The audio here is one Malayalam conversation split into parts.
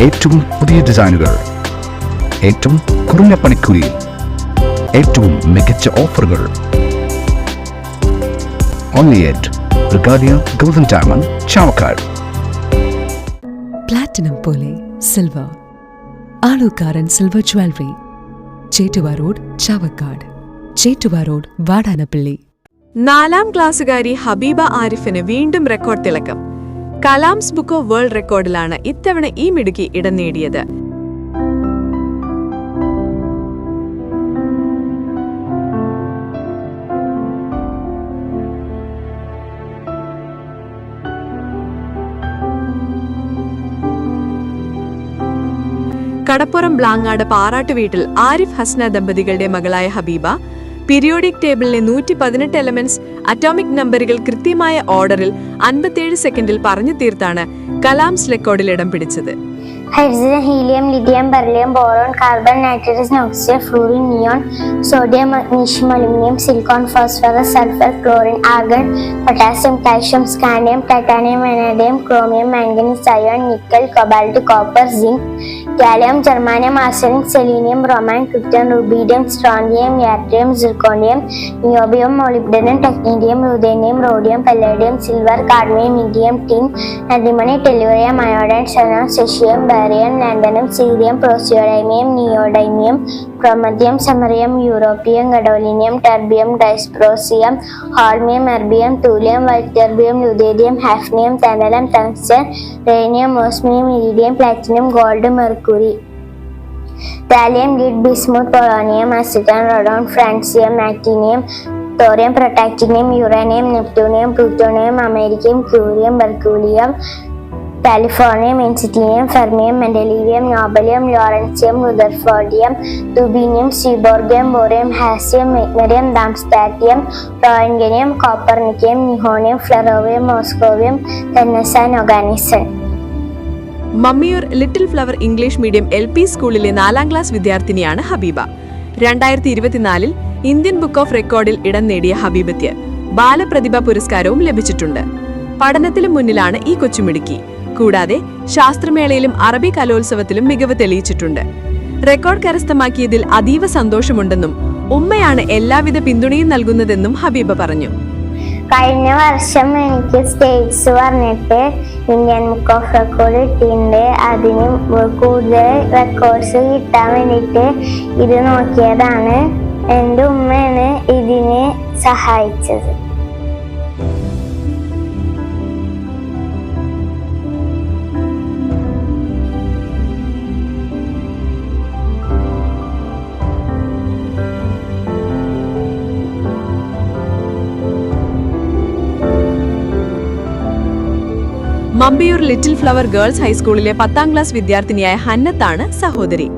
ഏറ്റവും പുതിയ ഡിസൈനുകൾ. ഏറ്റവും കുറഞ്ഞ പണിക്കൂലിയിൽ ഏറ്റവും മികച്ച ഓഫറുകൾ. Only at Regalia golden diamond Chavakkad platinum പോലെ silver Alukkaran silver jewellery Chettuva road Chavakkad Chettuva road Vadanappally നാലാം ക്ലാസ്സുകാരി ഹബീബ ആരിഫിന് വീണ്ടും റെക്കോർഡ് തിളക്കം. കലാംസ് ബുക്ക് ഓഫ് വേൾഡ് റെക്കോർഡിലാണ് ഇത്തവണ ഈ മിടുക്കി ഇടം നേടിയത്. കടപ്പുറം ബ്ലാങ്ങാട് പാറാട്ട് വീട്ടിൽ ആരിഫ് ഹസ്ന ദമ്പതികളുടെ മകളായ ഹബീബ പീരിയോഡിക് ടേബിളിലെ നൂറ്റി പതിനെട്ട് എലമെന്റ്സ് അറ്റോമിക് നമ്പറുകൾ കൃത്യമായ ഓർഡറിൽ അൻപത്തിയേഴ് സെക്കൻഡിൽ പറഞ്ഞു തീർത്താണ് കലാംസ് റെക്കോർഡിൽ ഇടം പിടിച്ചത്. Hydrogen helium lithium beryllium boron carbon nitrogen oxygen fluorine neon sodium magnesium aluminium silicon phosphorus sulphur chlorine argon potassium calcium scandium titanium vanadium chromium manganese iron nickel cobalt copper zinc gallium germanium arsenic selenium bromine krypton rubidium strontium yttrium zirconium niobium molybdenum technetium ruthenium rhodium palladium silver cadmium indium tin antimony tellurium iodine xenon caesium barium lanthanum cerium praseodymium neodymium promethium samarium europium gadolinium terbium dysprosium holmium erbium thulium ytterbium lutetium hafnium tantalum tungsten rhenium osmium iridium platinum gold mercury thallium lead bismuth polonium astatine radon francium actinium thorium protactinium uranium neptunium plutonium americium curium berkelium californium einsteinium fermium mendelevium nobelium lawrencium rutherfordium dubnium seaborgium bohrium hassium meitnerium darmstadtium roentgenium copernicium nihonium flerovium moscovium tennessine oganesson Mammiyur little flower English medium L P സ്കൂളിലെ നാലാം ക്ലാസ് വിദ്യാർത്ഥിനിയാണ് ഹബീബ. രണ്ടായിരത്തി ഇരുപത്തിനാലിൽ ഇന്ത്യൻ ബുക്ക് ഓഫ് റെക്കോർഡിൽ ഇടം നേടിയ ഹബീബയ്ക്ക് ബാലപ്രതിഭ പുരസ്കാരവും ലഭിച്ചിട്ടുണ്ട്. പഠനത്തിലും മുന്നിലാണ് ഈ കൊച്ചുമിടുക്കി. കൂടാതെ ശാസ്ത്രമേളയിലും അറബി കലോത്സവത്തിലും മികവ് തെളിയിച്ചിട്ടുണ്ട്. റെക്കോർഡ് കരസ്ഥമാക്കിയതിൽ അതീവ സന്തോഷമുണ്ടെന്നും ഉമ്മയാണ് എല്ലാവിധ പിന്തുണയും നൽകുന്നതെന്നും ഹബീബ പറഞ്ഞു. കഴിഞ്ഞ വർഷം എനിക്ക് സ്റ്റേറ്റ്സ് പറഞ്ഞിട്ട് ഇന്ത്യൻ ബുക്ക് ഓഫ് റെക്കോർഡ് കിട്ടിയിട്ടുണ്ട്. അതിന് കൂടുതൽ റെക്കോർഡ്സ് കിട്ടാൻ വേണ്ടിയിട്ട് ഇത് നോക്കിയതാണ്. എന്റെ ഉമ്മയാണ് ഇതിനെ സഹായിച്ചത്. മമ്പിയൂർ ലിറ്റിൽ ഫ്ലവർ ഗേൾസ് ഹൈസ്കൂളിലെ പത്താം ക്ലാസ് വിദ്യാർത്ഥിനിയായ ഹന്നത്താണ് സഹോദരി.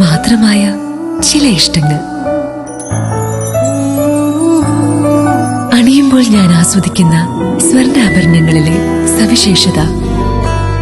മാത്രമായ ചില ഇഷ്ടങ്ങൾ. അണിയുമ്പോൾ ഞാൻ ആസ്വദിക്കുന്ന സ്വർണാഭരണങ്ങളിലെ സവിശേഷത.